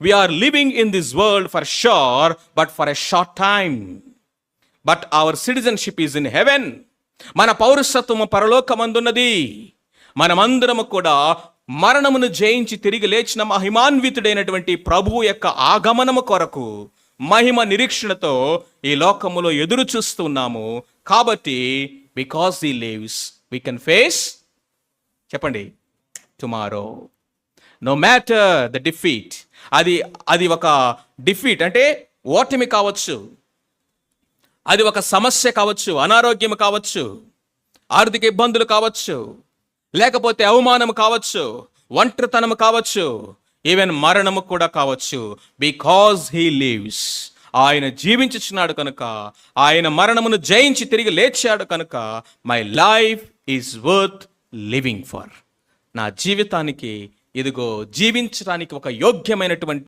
We're living in this world for sure but for a short time but our citizenship is in heaven మన పౌరసత్వము పరలోకమందున్నది. మనమందరము కూడా మరణమును జయించి తిరిగి లేచిన మహిమాన్వితుడైనటువంటి ప్రభువు యొక్క ఆగమనము కొరకు మహిమ నిరీక్షణతో ఈ లోకములో ఎదురు చూస్తున్నాము. కాబట్టి because he lives we can face చెప్పండి tomorrow no matter the defeat అది అది ఒక డిఫీట్ అంటే ఓటమి కావచ్చు అది ఒక సమస్య కావచ్చు అనారోగ్యం కావచ్చు ఆర్థిక ఇబ్బందులు కావచ్చు లేకపోతే అవమానం కావచ్చు ఒంటరితనం కావచ్చు ఈవెన్ మరణము కూడా కావచ్చు. బికాజ్ హీ లీవ్స్ ఆయన జీవించుచున్నాడు కనుక ఆయన మరణమును జయించి తిరిగి లేచాడు కనుక my life is worth living for నా జీవితానికి ఇదిగో జీవించడానికి ఒక యోగ్యమైనటువంటి